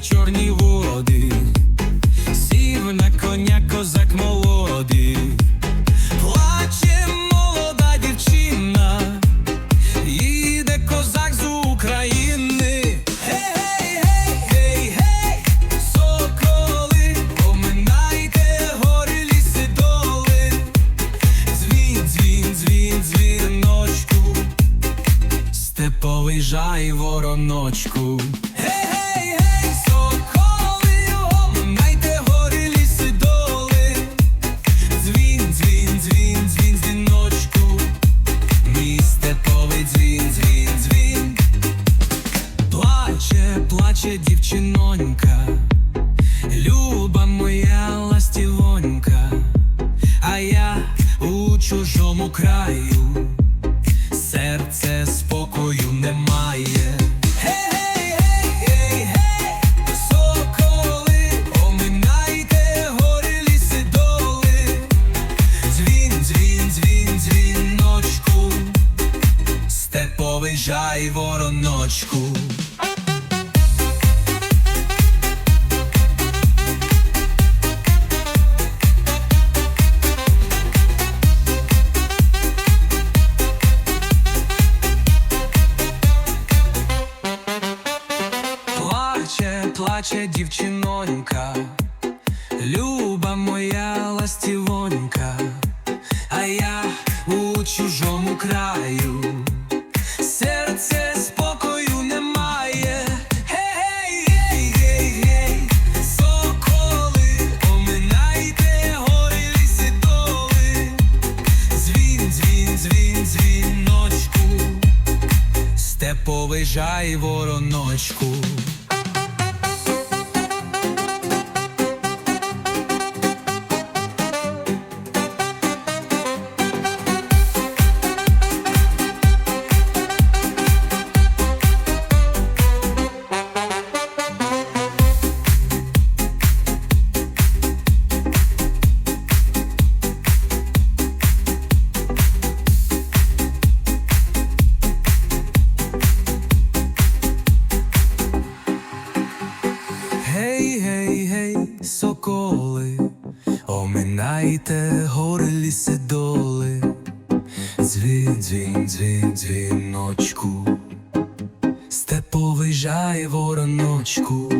чорні води, сів на коня козак молодий, плаче молода дівчина, їде козак з України, гей, гей, гей, гей, гей, соколи, поминайте гори ліси доли, дзвін, дзвін, дзвіночку, степовий жай вороночку. Чужому краю, серце спокою немає. Гей, гей, Плаче, дівчинонька, люба моя ластівонька, а я у чужому краю, серце спокою немає. Гей, соколи, оминайте гори, ліси, доли. Дзвін, дзвін, дзвіночку, степовий жай вороночку. Оминайте гори, ліси, доли. Дзвін, дзвін, дзвін, дзвіночку, степовий жай вороночку.